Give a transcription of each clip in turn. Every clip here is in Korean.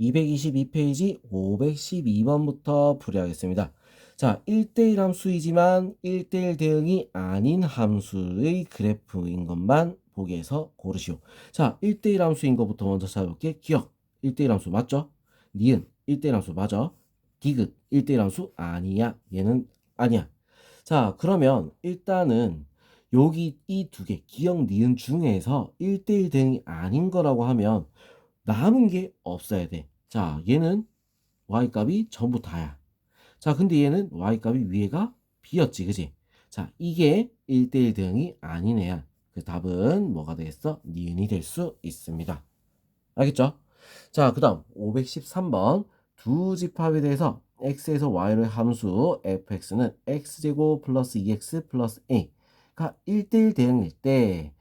222페이지 512번부터 풀이하겠습니다. 자, 1대1 함수이지만 1대1 대응이 아닌 함수의 그래프인 것만 보기에서 고르시오. 자, 1대1 함수인 것부터 먼저 찾아볼게. 기억. 1대1 함수 맞죠? 니은 1대1 함수 맞아? 디귿 1대1 함수 아니야. 얘는 아니야. 자, 그러면 일단은 여기 이 두 개, 기억, 니은 중에서 1대1 대응이 아닌 거라고 하면 남은 게 없어야 돼. 자, 얘는 y값이 전부 다야. 자, 근데 얘는 y값이 위에가 b였지, 그지? 자, 이게 1대1 대응이 애야. 그 답은 뭐가 되겠어? 니은이 될 수 있습니다. 알겠죠? 자, 그 다음 513번 두 집합에 대해서 x에서 y로의 함수 fx는 x제곱 플러스 2x 플러스 a가 1대1 대응일 때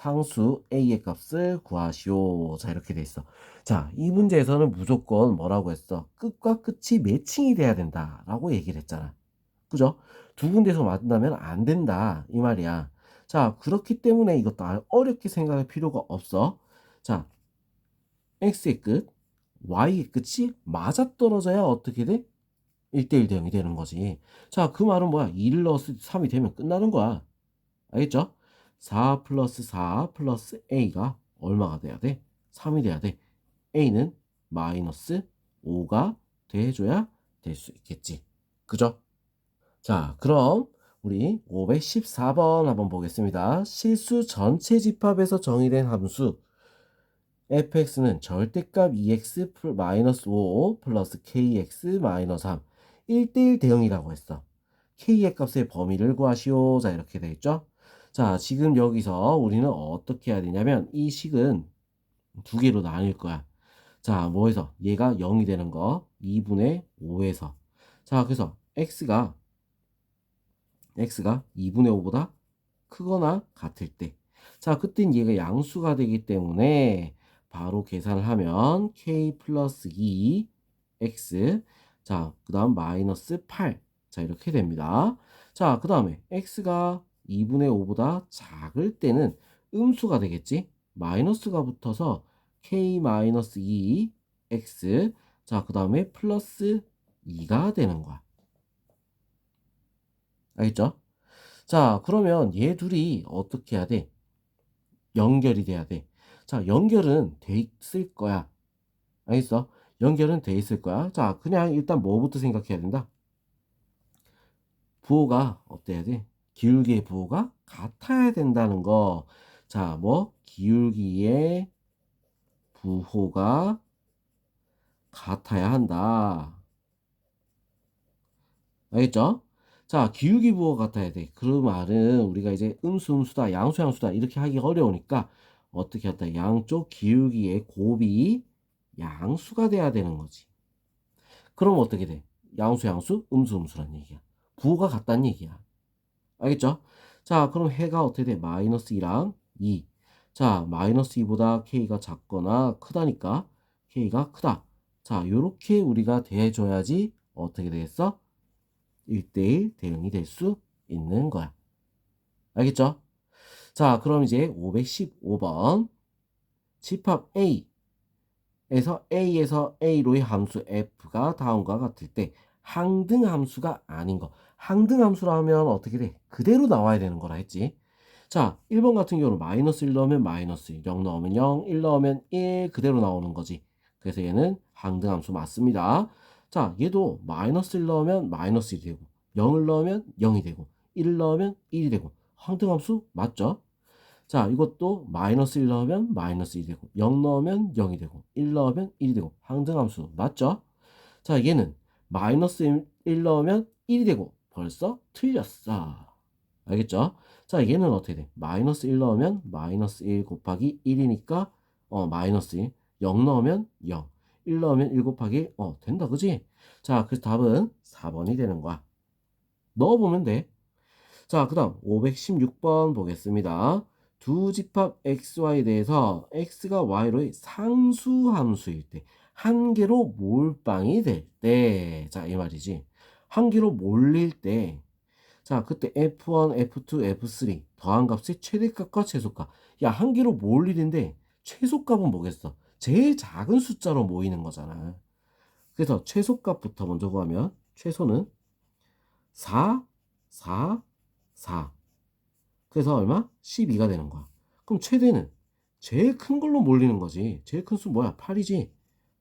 상수 a의 값을 구하시오. 자, 이렇게 돼 있어. 자, 이 문제에서는 무조건 뭐라고 했어? 끝과 끝이 매칭이 돼야 된다 라고 얘기를 했잖아. 그죠? 두 군데서 만나면 안 된다. 이 말이야. 자, 그렇기 때문에 이것도 어렵게 생각할 필요가 없어. 자, x의 끝, y의 끝이 맞아떨어져야 어떻게 돼? 1대1 대응이 되는 거지. 자, 그 말은 뭐야? 2를 넣었을 때 3이 되면 끝나는 거야. 알겠죠? 4 플러스 4 플러스 a가 얼마가 돼야 돼? 3이 돼야 돼. a는 마이너스 5가 돼줘야 될 수 있겠지. 그죠? 자, 그럼 우리 514번 한번 보겠습니다. 실수 전체 집합에서 정의된 함수 fx는 절대값 2x 플- 마이너스 5 플러스 kx 마이너스 3 1대1 대응이라고 했어. k의 값의 범위를 구하시오. 자, 이렇게 돼 있죠? 자, 지금 여기서 우리는 어떻게 해야 되냐면 이 식은 두 개로 나뉠 거야. 자, 뭐해서? 얘가 0이 되는 거. 2분의 5에서. 자, 그래서 x가 x가 2분의 5보다 크거나 같을 때. 자, 그땐 얘가 양수가 되기 때문에 바로 계산을 하면 k 플러스 2 x 자, 그 다음 마이너스 8 자, 이렇게 됩니다. 자, 그 다음에 x가 2분의 5보다 작을 때는 음수가 되겠지? 마이너스가 붙어서 k 마이너스 2 x 자, 그 다음에 플러스 2가 되는 거야. 알겠죠? 자, 그러면 얘 둘이 어떻게 해야 돼? 연결이 돼야 돼. 자, 연결은 돼 있을 거야. 알겠어? 연결은 돼 있을 거야. 자, 그냥 일단 뭐부터 생각해야 된다? 부호가 어때야 돼? 기울기의 부호가 같아야 된다는 거. 자, 뭐 기울기의 부호가 같아야 한다. 알겠죠? 자, 기울기 부호가 같아야 돼. 그 말은 우리가 이제 음수, 음수다, 양수, 양수다 이렇게 하기 어려우니까 어떻게 했다? 양쪽 기울기의 곱이 양수가 돼야 되는 거지. 그럼 어떻게 돼? 양수, 양수, 음수, 음수란 얘기야. 부호가 같다는 얘기야. 알겠죠? 자, 그럼 해가 어떻게 돼? 마이너스 2랑 2. 자, 마이너스 2보다 k가 작거나 크다니까 k가 크다. 자, 요렇게 우리가 대해줘야지 어떻게 되겠어? 1대1 대응이 될 수 있는 거야. 알겠죠? 자, 그럼 이제 515번 집합 A에서 A에서 A로의 함수 F가 다음과 같을 때 항등 함수가 아닌 거. 항등 함수라면 어떻게 돼? 그대로 나와야 되는 거라 했지. 자, 1번 같은 경우는 마이너스 1 넣으면 마이너스 1, 0 넣으면 0, 1 넣으면 1 그대로 나오는 거지. 그래서 얘는 항등 함수 맞습니다. 자, 얘도 마이너스 1 넣으면 마이너스 1이 되고 0을 넣으면 0이 되고 1을 넣으면 1이 되고 항등함수 맞죠? 자, 이것도 마이너스 1 넣으면 마이너스 1이 되고 0 넣으면 0이 되고 1 넣으면 1이 되고 항등함수 맞죠? 자, 얘는 마이너스 1 넣으면 1이 되고 벌써 틀렸어. 알겠죠? 자, 얘는 어떻게 돼? 마이너스 1 넣으면 마이너스 1 곱하기 1이니까 어, 마이너스 1. 0 넣으면 0. 1 넣으면 1 곱하기 어, 된다. 그지? 자, 그래서 답은 4번이 되는 거야. 넣어보면 돼. 자, 그 다음 516번 보겠습니다. 두 집합 xy에 대해서 x가 y로의 상수 함수일 때 한 개로 몰빵이 될 때, 자, 이 말이지. 한 개로 몰릴 때, 자, 그때 f1, f2, f3 더한 값의 최대값과 최소값. 야, 한 개로 몰리는데 최소값은 뭐겠어? 제일 작은 숫자로 모이는 거잖아. 그래서 최소값부터 먼저 구하면 최소는 4, 4, 4. 그래서 얼마? 12가 되는 거야. 그럼 최대는 제일 큰 걸로 몰리는 거지. 제일 큰 수 뭐야? 8이지.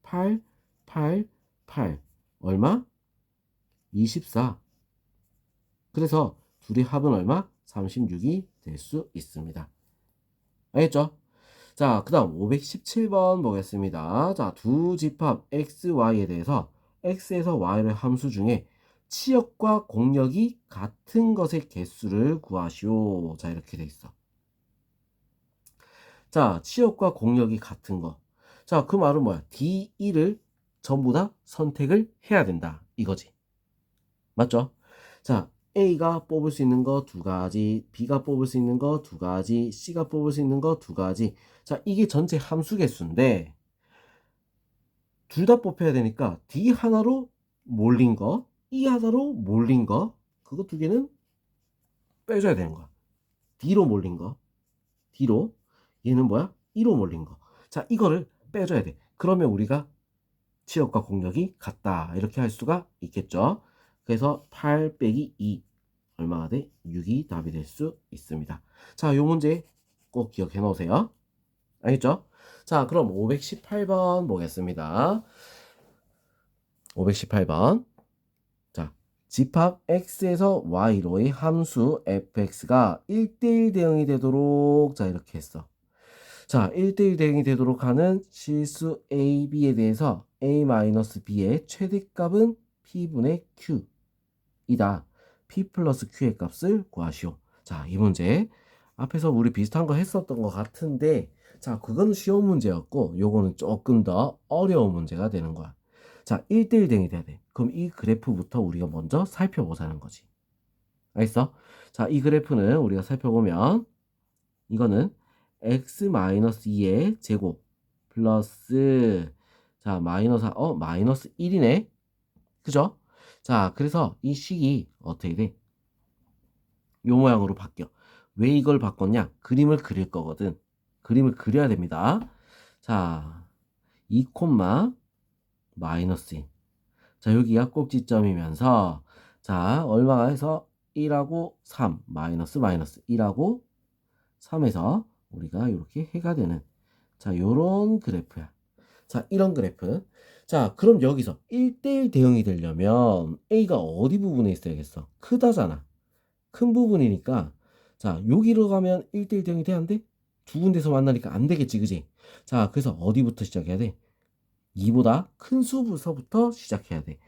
8, 8, 8. 얼마? 24. 그래서 둘이 합은 얼마? 36이 될 수 있습니다. 알겠죠? 자, 그 다음 517번 보겠습니다. 자, 두 집합 x, y에 대해서 x에서 y의 함수 중에 치역과 공역이 같은 것의 개수를 구하시오. 자, 이렇게 돼 있어. 자, 치역과 공역이 같은 거. 자, 그 말은 뭐야? D1을 전부 다 선택을 해야 된다. 이거지. 맞죠? 자, A가 뽑을 수 있는 거 두 가지, B가 뽑을 수 있는 거 두 가지, C가 뽑을 수 있는 거 두 가지. 자, 이게 전체 함수 개수인데, 둘 다 뽑혀야 되니까 D 하나로 몰린 거, E 하나로 몰린 거, 그거 두 개는 빼줘야 되는 거야. D로 몰린 거, D로, 얘는 뭐야? E로 몰린 거. 자, 이거를 빼줘야 돼. 그러면 우리가 치역과 공역이 같다. 이렇게 할 수가 있겠죠. 그래서 8 빼기 2 얼마가 돼? 6이 답이 될 수 있습니다. 자, 요 문제 꼭 기억해 놓으세요. 알겠죠? 자, 그럼 518번 보겠습니다. 518번. 자, 집합 x에서 y로의 함수 fx가 1대1 대응이 되도록 자, 이렇게 했어. 자, 1대1 대응이 되도록 하는 실수 a, b에 대해서 a-b의 최대값은 p분의 q 이다. p 플러스 q의 값을 구하시오. 자, 이 문제 앞에서 우리 비슷한 거 했었던 것 같은데 자, 그거는 쉬운 문제였고 요거는 조금 더 어려운 문제가 되는 거야. 자, 1대1 대응이 돼야 돼. 그럼 이 그래프부터 우리가 먼저 살펴보자는 거지. 알겠어? 자, 이 그래프는 우리가 살펴보면 이거는 x-2의 제곱 플러스 자, 마이너스 어, 마이너스 1이네. 그죠? 자, 그래서 이 식이 어떻게 돼? 요 모양으로 바뀌어. 왜 이걸 바꿨냐? 그림을 그릴 거거든. 그림을 그려야 됩니다. 자, 2 콤마 마이너스 1. 자, 여기가 꼭지점이면서 자, 얼마가 해서 1하고 3 마이너스 마이너스 1하고 3에서 우리가 이렇게 해가 되는 자, 요런 그래프야. 자, 이런 그래프. 자, 그럼 여기서 1대1 대응이 되려면 A가 어디 부분에 있어야겠어? 크다잖아. 큰 부분이니까 자, 여기로 가면 1대1 대응이 돼? 두 군데서 만나니까 안 되겠지, 그지? 자, 그래서 어디부터 시작해야 돼? 2보다 큰 수부터부터 시작해야 돼.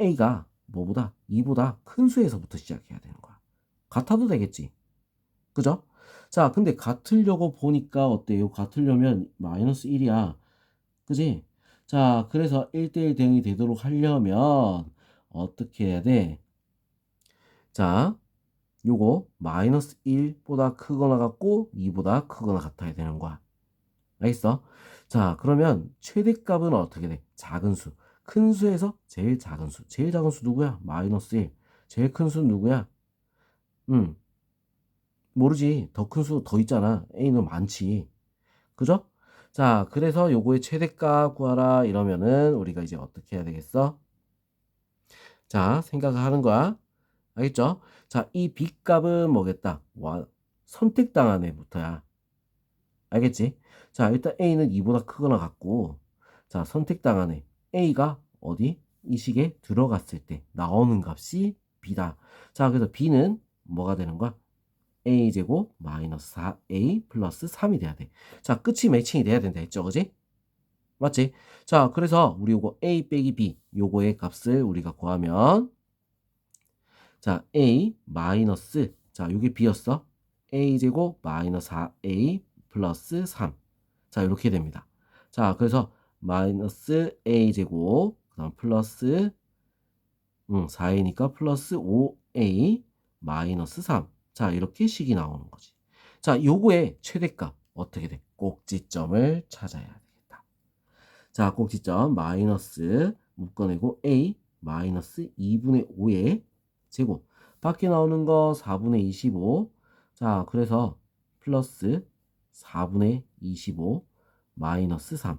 A가 뭐보다 2보다 큰 수에서부터 시작해야 되는 거야. 같아도 되겠지. 그죠? 자, 근데 같으려고 보니까 어때요? 같으려면 마이너스 1이야. 그지? 자, 그래서 1대1 대응이 되도록 하려면 어떻게 해야 돼? 자, 요거 마이너스 1보다 크거나 같고 2보다 크거나 같아야 되는 거야. 알겠어? 자, 그러면 최대값은 어떻게 돼? 작은 수. 큰 수에서 제일 작은 수. 제일 작은 수 누구야? 마이너스 1. 제일 큰수 누구야? 음. 모르지. 더 큰 수 더 있잖아. A는 많지. 그죠? 자, 그래서 요거의 최대값 구하라 이러면은 우리가 이제 어떻게 해야 되겠어? 자, 생각을 하는 거야. 알겠죠? 자, 이 B값은 뭐겠다? 와, 선택당한 애부터야. 알겠지? 자, 일단 A는 2보다 크거나 같고, 자, 선택당한 애. A가 어디? 이 식에 들어갔을 때 나오는 값이 B다. 자, 그래서 B는 뭐가 되는 거야? A제곱 마이너스 4a 플러스 3이 돼야 돼. 자, 끝이 매칭이 돼야 된다 했죠, 그지? 맞지? 자, 그래서 우리 요거 a 빼기 b 요거의 값을 우리가 구하면 자, a 마이너스 자, 요게 b였어. a제곱 마이너스 4a 플러스 3. 자, 이렇게 됩니다. 자, 그래서 마이너스 a제곱 그다음 플러스 음, 4a니까 플러스 5a 마이너스 3. 자, 이렇게 식이 나오는 거지. 자, 요거의 최대값 어떻게 돼? 꼭지점을 찾아야 되겠다. 자, 꼭지점 마이너스 묶어내고 a 마이너스 2분의 5의 제곱. 밖에 나오는 거 4분의 25. 자, 그래서 플러스 4분의 25 마이너스 3.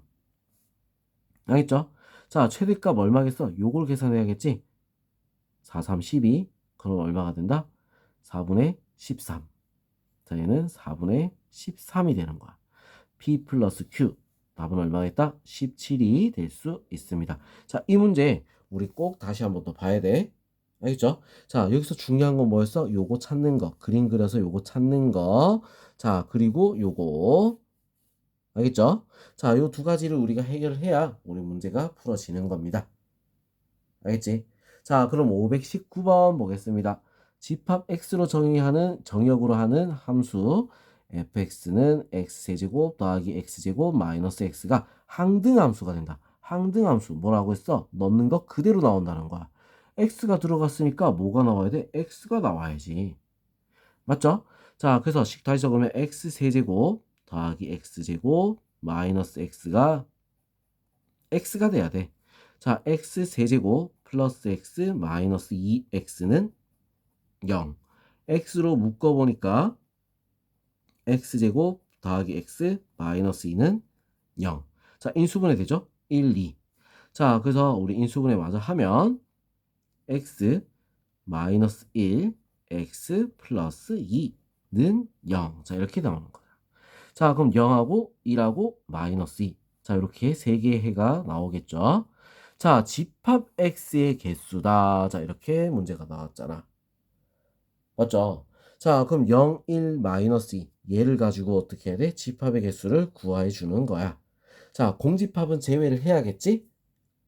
알겠죠? 자, 최대값 얼마겠어? 요걸 계산해야겠지? 4, 3, 12. 그럼 얼마가 된다? 4분의 13. 자, 얘는 4분의 13이 되는 거야. P 플러스 Q. 답은 얼마겠다? 17이 될 수 있습니다. 자, 이 문제 우리 꼭 다시 한번 더 봐야 돼. 알겠죠? 자, 여기서 중요한 건 뭐였어? 요거 찾는 거. 그림 그려서 요거 찾는 거. 자, 그리고 요거. 알겠죠? 자, 요 두 가지를 우리가 해결을 해야 우리 문제가 풀어지는 겁니다. 알겠지? 자, 그럼 519번 보겠습니다. 집합 x로 정의하는 정역으로 하는 함수 fx는 x제곱 더하기 x제곱 마이너스 x가 항등함수가 된다. 항등함수 뭐라고 했어? 넣는 거 그대로 나온다는 거야. x가 들어갔으니까 뭐가 나와야 돼? x가 나와야지. 맞죠? 자, 그래서 식 다시 적으면 x 세제곱 더하기 x제곱 마이너스 x가 x가 돼야 돼. 자, x 세제곱 플러스 x 마이너스 2x는 0. x로 묶어보니까 x제곱 더하기 x 마이너스 2는 0. 자, 인수분해 되죠? 1, 2. 자, 그래서 우리 인수분해 마저 하면 x 마이너스 1, x 플러스 2는 0. 자, 이렇게 나오는 거야. 자, 그럼 0하고 1하고 마이너스 2. 자, 이렇게 세 개의 해가 나오겠죠? 자, 집합 x의 개수다. 자, 이렇게 문제가 나왔잖아. 맞죠? 자, 그럼 0, 1, 마이너스 2. 얘를 가지고 어떻게 해야 돼? 집합의 개수를 구하해 주는 거야. 자, 공집합은 제외를 해야겠지?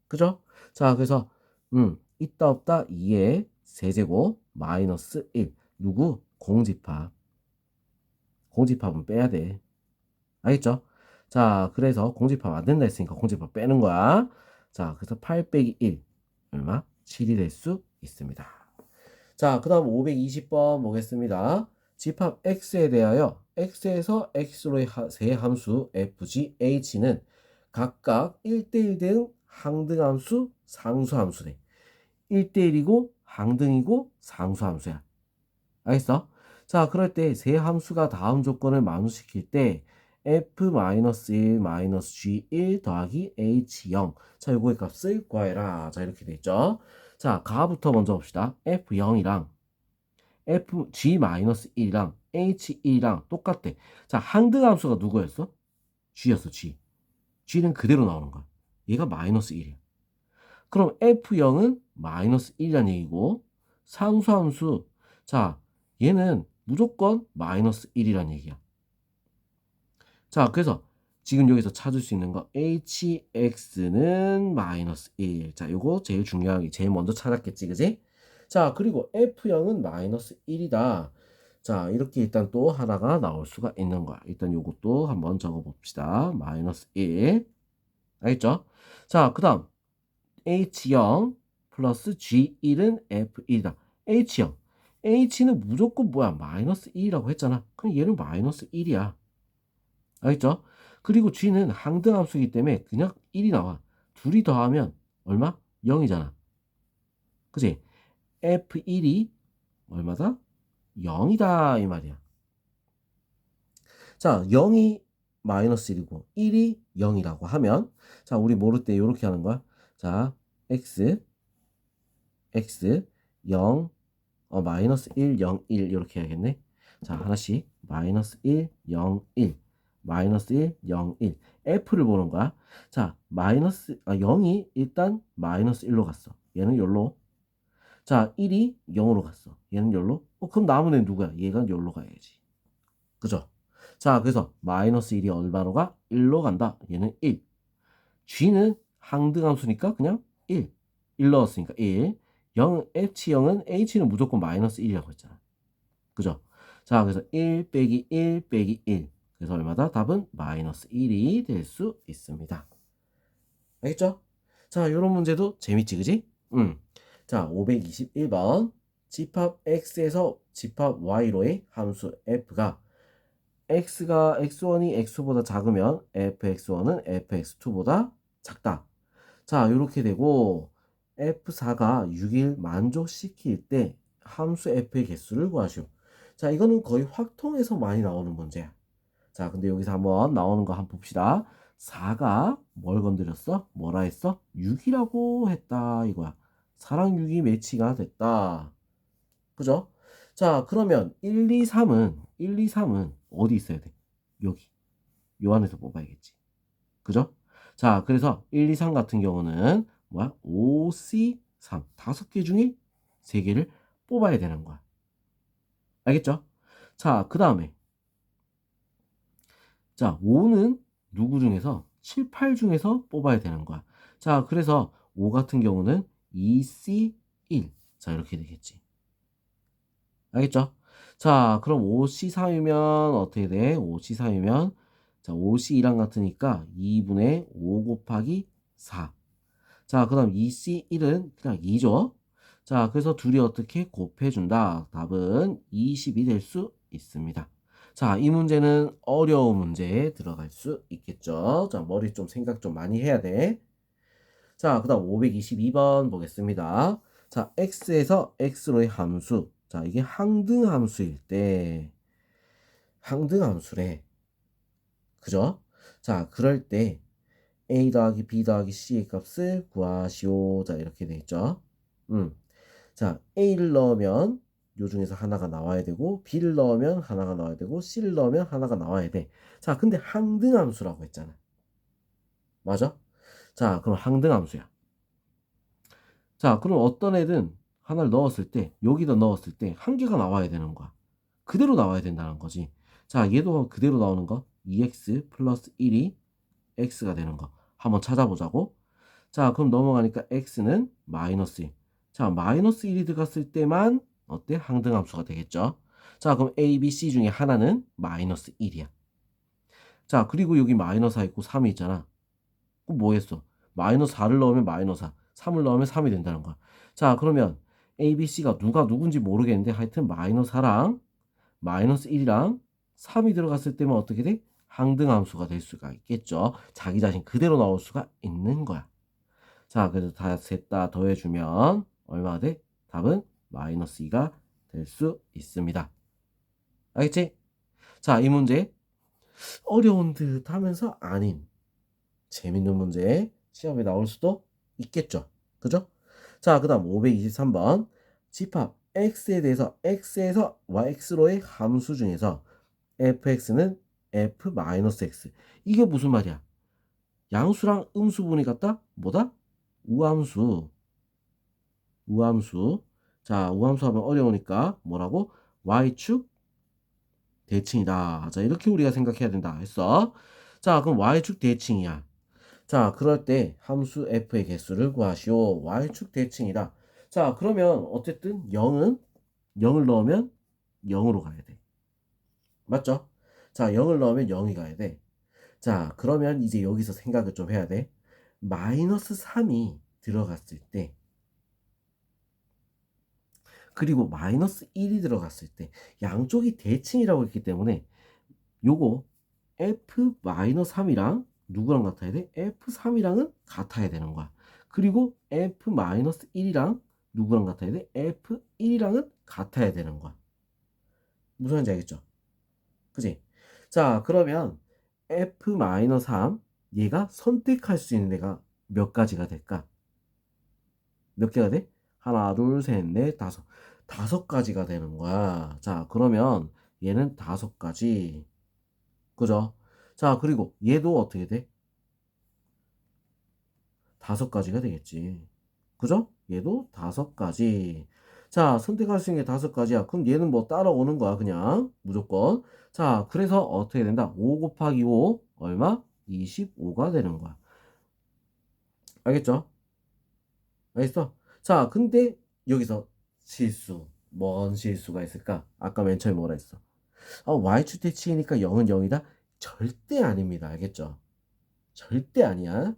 그죠? 자, 그래서, 음, 있다 없다 2의 세제곱 마이너스 1. 누구? 공집합. 공집합은 빼야 돼. 알겠죠? 자, 그래서 공집합 안 된다 했으니까 공집합 빼는 거야. 자, 그래서 8 빼기 1. 얼마? 7이 될 수 있습니다. 자, 그 다음 520번 보겠습니다. 집합 x에 대하여 x에서 x로의 세 함수 fg, h는 각각 1대1 등 항등함수, 상수함수래. 1대1이고 항등이고 상수함수야. 알겠어? 자, 그럴 때 세 함수가 다음 조건을 만족시킬 때 f-1 마이너스 g1 더하기 h0 자, 요거의 값을 구해라. 자, 이렇게 되죠. 자, 가부터 먼저 봅시다. f0이랑 f g-1이랑 h1이랑 똑같대. 자, 항등 함수가 누구였어? g였어, g. g는 그대로 나오는 거야. 얘가 마이너스 1이야. 그럼 f0은 마이너스 1이란 얘기고 상수 함수 자, 얘는 무조건 마이너스 1이란 얘기야. 자, 그래서 지금 여기서 찾을 수 있는 거 hx는 마이너스 1. 자, 요거 제일 중요한 게 제일 먼저 찾았겠지, 그지? 자, 그리고 f0은 마이너스 1이다. 자, 이렇게 일단 또 하나가 나올 수가 있는 거야. 일단 요것도 한번 적어 봅시다. 마이너스 1. 알겠죠? 자, 그 다음 h0 플러스 g1은 f1이다. h0. h는 무조건 뭐야? 마이너스 1이라고 했잖아. 그럼 얘는 마이너스 1이야. 알겠죠? 그리고 g는 항등함수이기 때문에 그냥 1이 나와. 둘이 더하면 얼마? 0이잖아. 그지? f1이 얼마다? 0이다 이 말이야. 자, 0이 마이너스 1이고 1이 0이라고 하면 자, 우리 모를 때 이렇게 하는 거야. 자, x x 0 어, 마이너스 1 0 1 이렇게 해야겠네. 자, 하나씩 마이너스 1 0 1 마이너스 1 0 1 f를 보는 거야. 자, 마이너스 아, 0이 일단 마이너스 1로 갔어. 얘는 열로 자, 1이 0으로 갔어. 얘는 열로? 어, 그럼 남은 애는 누구야? 얘가 열로 가야지. 그죠? 자, 그래서 마이너스 1이 얼마로 가? 1로 간다. 얘는 1. g는 항등함수니까 그냥 1. 1 넣었으니까 1. 0, h0은 h는 무조건 마이너스 1이라고 했잖아. 그죠? 자, 그래서 1 빼기 1 빼기 1. 그래서 얼마다? 답은 마이너스 1이 될 수 있습니다. 알겠죠? 자, 요런 문제도 재밌지, 그지? 음. 자, 521번. 집합 x에서 집합 y로의 함수 f가 x가 x1이 x2보다 작으면 fx1은 fx2보다 작다. 자, 이렇게 되고 f4가 6일 만족시킬 때 함수 f의 개수를 구하시오. 자, 이거는 거의 확통에서 많이 나오는 문제야. 자, 근데 여기서 한번 나오는 거 한번 봅시다. 4가 뭘 건드렸어? 뭐라 했어? 6이라고 했다 이거야. 4랑 6이 매치가 됐다. 그죠? 자, 그러면 1, 2, 3은 1, 2, 3은 어디 있어야 돼? 여기. 요 안에서 뽑아야겠지. 그죠? 자, 그래서 1, 2, 3 같은 경우는 뭐야? 5, C, 3. 다섯 개 중에 세 개를 뽑아야 되는 거야. 알겠죠? 자, 그 다음에 자, 5는 누구 중에서 7, 8 중에서 뽑아야 되는 거야. 자, 그래서 5 같은 경우는 2C, 1. 자, 이렇게 되겠지. 알겠죠? 자, 그럼 5C3이면 어떻게 돼? 5C3이면 자, 5C2랑 같으니까 2분의 5 곱하기 4. 자, 그 다음 2C1은 그냥 2죠. 자, 그래서 둘이 어떻게 곱해준다. 답은 20이 될 수 있습니다. 자, 이 문제는 어려운 문제에 들어갈 수 있겠죠. 자, 머리 좀 생각 좀 많이 해야 돼. 자, 그 다음 522번 보겠습니다. 자, x에서 x로의 함수. 자, 이게 항등 함수일 때, 항등 함수래. 그죠? 자, 그럴 때, a 더하기 b 더하기 c의 값을 구하시오. 자, 이렇게 돼 있죠. 음. 자, a를 넣으면 요 중에서 하나가 나와야 되고 b를 넣으면 하나가 나와야 되고 c를 넣으면 하나가 나와야 돼. 자, 근데 항등함수라고 했잖아. 맞아? 자, 그럼 항등함수야. 자, 그럼 어떤 애든 하나를 넣었을 때 여기다 넣었을 때 한 개가 나와야 되는 거야. 그대로 나와야 된다는 거지. 자, 얘도 그대로 나오는 거 2x 플러스 1이 x가 되는 거 한번 찾아보자고. 자, 그럼 넘어가니까 x는 마이너스 1. 자, 마이너스 1이 들어갔을 때만 어때? 항등함수가 되겠죠. 자, 그럼 a, b, c 중에 하나는 마이너스 1이야. 자, 그리고 여기 마이너스 4 있고 3이 있잖아. 그럼 뭐 했어? 마이너스 4를 넣으면 마이너스 4, 3을 넣으면 3이 된다는 거야. 자, 그러면 a, b, c가 누가 누군지 모르겠는데 하여튼 마이너스 4랑 마이너스 1이랑 3이 들어갔을 때면 어떻게 돼? 항등함수가 될 수가 있겠죠. 자기 자신 그대로 나올 수가 있는 거야. 자, 그래서 다 셋 다 더해주면 얼마가 돼? 답은 마이너스 2가 될 수 있습니다. 알겠지? 자, 이 문제 어려운 듯 하면서 아닌 재밌는 문제 시험에 나올 수도 있겠죠. 그죠? 자, 그 다음 523번 집합 x에 대해서 x에서 yx로의 함수 중에서 fx는 f-x 이게 무슨 말이야? 양수랑 음수분이 같다? 뭐다? 우함수 우함수 자 우함수 하면 어려우니까 뭐라고? y축 대칭이다. 자 이렇게 우리가 생각해야 된다 했어. 자 그럼 y축 대칭이야. 자 그럴 때 함수 f의 개수를 구하시오. y축 대칭이다. 자 그러면 어쨌든 0은 0을 넣으면 0으로 가야 돼. 맞죠? 자 0을 넣으면 0이 가야 돼 자 그러면 이제 여기서 생각을 좀 해야 돼. 마이너스 3이 들어갔을 때 그리고 마이너스 1이 들어갔을 때 양쪽이 대칭이라고 했기 때문에 요거 f-3이랑 누구랑 같아야 돼? f3이랑은 같아야 되는 거야. 그리고 f-1이랑 누구랑 같아야 돼? f1이랑은 같아야 되는 거야. 무슨 말인지 알겠죠? 그지? 자, 그러면 f-3 얘가 선택할 수 있는 애가 몇 가지가 될까? 몇 개가 돼? 하나, 둘, 셋, 넷, 다섯. 다섯 가지가 되는 거야. 자, 그러면 얘는 다섯 가지. 그죠? 자, 그리고 얘도 어떻게 돼? 다섯 가지가 되겠지. 그죠? 얘도 다섯 가지. 자, 선택할 수 있는 게 다섯 가지야. 그럼 얘는 뭐 따라오는 거야, 그냥. 무조건. 자, 그래서 어떻게 된다? 5 곱하기 5, 얼마? 25가 되는 거야. 알겠죠? 알겠어? 자, 근데 여기서 실수. 뭔 실수가 있을까? 아까 맨 처음에 뭐라 했어? 아, y축 대칭이니까 0은 0이다? 절대 아닙니다. 알겠죠? 절대 아니야.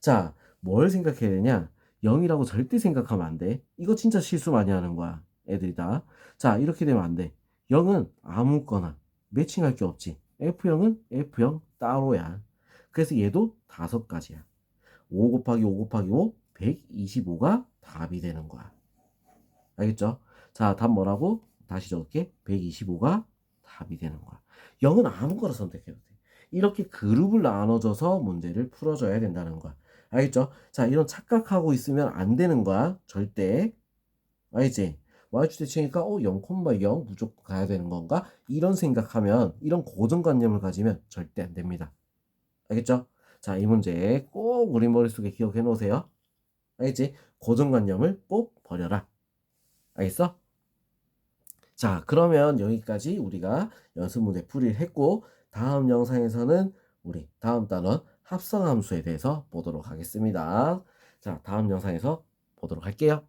자, 뭘 생각해야 되냐? 0이라고 절대 생각하면 안 돼. 이거 진짜 실수 많이 하는 거야. 애들이 다. 자, 이렇게 되면 안 돼. 0은 아무거나 매칭할 게 없지. F0은 F0 따로야. 그래서 얘도 다섯 가지야. 5 곱하기 5 곱하기 5, 125가 답이 되는 거야. 알겠죠? 자, 답 뭐라고? 다시 적을게. 125가 답이 되는 거야. 0은 아무거나 선택해도 돼. 이렇게 그룹을 나눠줘서 문제를 풀어줘야 된다는 거야. 알겠죠? 자, 이런 착각하고 있으면 안 되는 거야. 절대. 알지? y축 대칭이니까 어 0,0 무조건 가야 되는 건가? 이런 생각하면 이런 고정관념을 가지면 절대 안 됩니다. 알겠죠? 자, 이 문제 꼭 우리 머릿속에 기억해 놓으세요. 알겠지? 고정관념을 꼭 버려라. 알겠어? 자, 그러면 여기까지 우리가 연습 문제 풀이를 했고 다음 영상에서는 우리 다음 단원 합성함수에 대해서 보도록 하겠습니다. 자, 다음 영상에서 보도록 할게요.